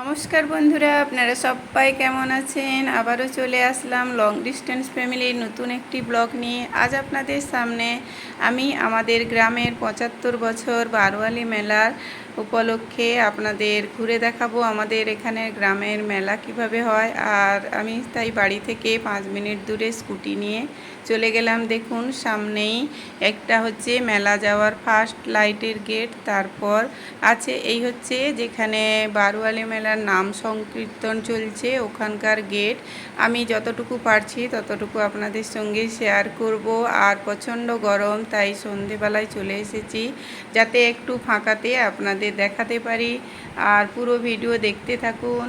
নমস্কার বন্ধুরা, আপনারা সবাই কেমন আছেন? আবারও চলে আসলাম লং ডিস্টেন্স ফ্যামিলির নতুন একটি ব্লগ নিয়ে। আজ আপনাদের সামনে আমি আমাদের গ্রামের পঁচাত্তর বছর বারোয়ালি মেলার উপলক্ষে আপনাদের ঘুরে দেখাবো আমাদের এখানে গ্রামের মেলা কীভাবে হয়। আর আমি তাই বাড়ি থেকে পাঁচ মিনিট দূরে স্কুটি নিয়ে চলে গেলাম। দেখুন, সামনেই একটা হচ্ছে মেলা যাওয়ার ফার্স্ট লাইটের গেট তারপর আছে এই হচ্ছে যেখানে বারোয়ালি মেলার নাম সংকীর্তন চলছে ওখানকার গেট। আমি যতটুকু পারছি ততটুকু আপনাদের সঙ্গে শেয়ার করব। আর প্রচণ্ড গরম, তাই সন্ধেবেলায় চলে এসেছি যাতে একটু ফাঁকাতে আপনাদের দেখাতে পারি। আর পুরো ভিডিও দেখতে থাকুন।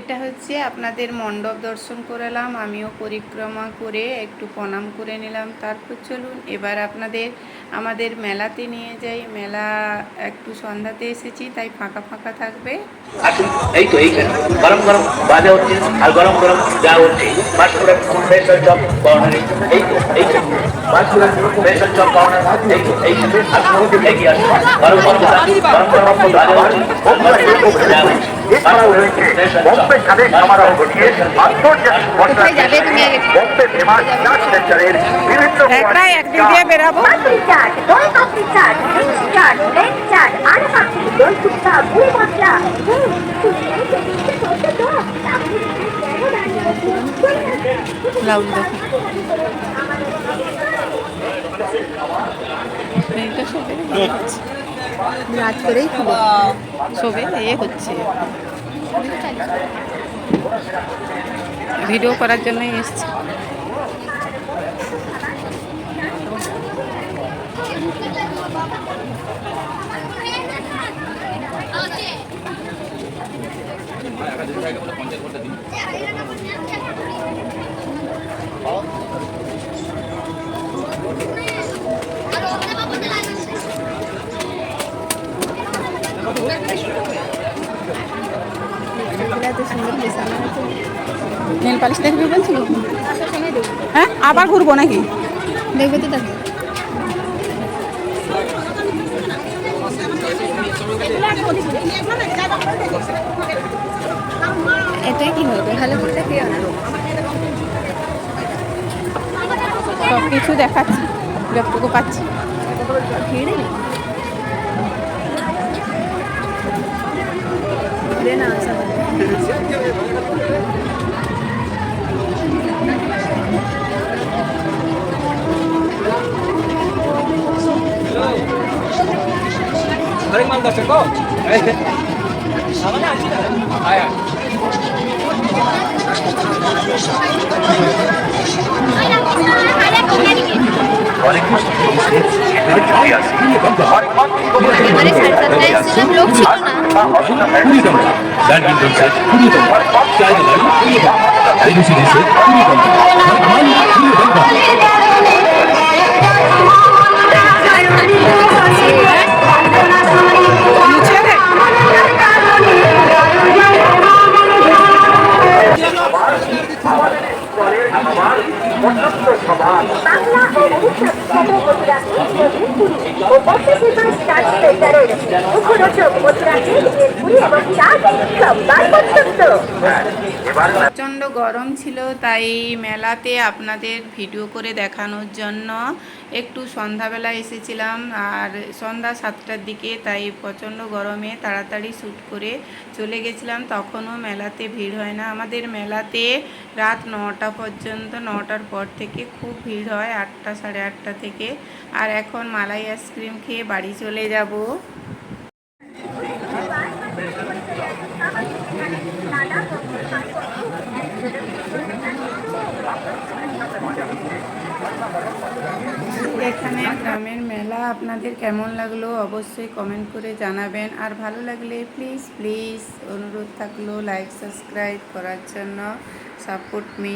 এটা হচ্ছে আপনাদের মণ্ডপ দর্শন করালাম, আমিও পরিক্রমা করে একটু প্রণাম করে নিলাম। তারপর চলুন, এবার আপনাদের, আমাদের মেলাতে নিয়ে যাই। মেলা একটু সন্ধ্যাতে এসেছি, তাই ফাঁকা ফাঁকা থাকবে। আসুন, এই তো এই গরম গরম হচ্ছে আর গরম গরম যা হচ্ছে কর্নার এই স্পেশাল চপ কর্নার এই আসুন এগিয়ে হচ্ছে যা হচ্ছে এছাড়াও রয়েছে বম্বে দিয়ে বেরাবো লাউড দেখো রাত করেই সবে এ হচ্ছে। ভিডিও করার জন্যই এসছি। নেল পালিশ দেখবি বলছিল? হ্যাঁ? আবার ঘুরবো নাকি? দেখবে তো দেখো এটাই কি হবে? ভালো করে না সব কিছু দেখাচ্ছি যতটুকু পাচ্ছি। ভিড়ে না আরেক মাল দশ টাকা আয়া অনেক কিছু ভেতরে চলে আসে মানে সাড়ে সাতটায় এসেছিলাম লোক ছিল না কুড়ি টাকা ব্যাডমিন্টন সেট কুড়ি টাকা লাইট কুড়ি টাকা এলবিসি সেট Bánh lá প্রচণ্ড গরম ছিল, তাই মেলাতে আপনাদের ভিডিও করে দেখানোর জন্য একটু সন্ধ্যাবেলা এসেছিলাম আর সন্ধ্যা সাতটার দিকে, তাই প্রচণ্ড গরমে তাড়াতাড়ি শ্যুট করে চলে গেছিলাম। তখনও মেলাতে ভিড় হয় না। আমাদের মেলাতে রাত নটা পর্যন্ত, নটার পর থেকে খুব ভিড় হয়, আটটা সাড়ে আটটা থেকে। আর এখন মালাই আইসক্রিম খেয়ে বাড়ি চলে যাব। এখানে গ্রামের মেলা, আপনাদের কেমন লাগল অবশ্যই কমেন্ট করে জানাবেন। আর ভালো লাগলে প্লিজ প্লিজ অনুরোধ থাকল লাইক সাবস্ক্রাইব করার জন্য। Support me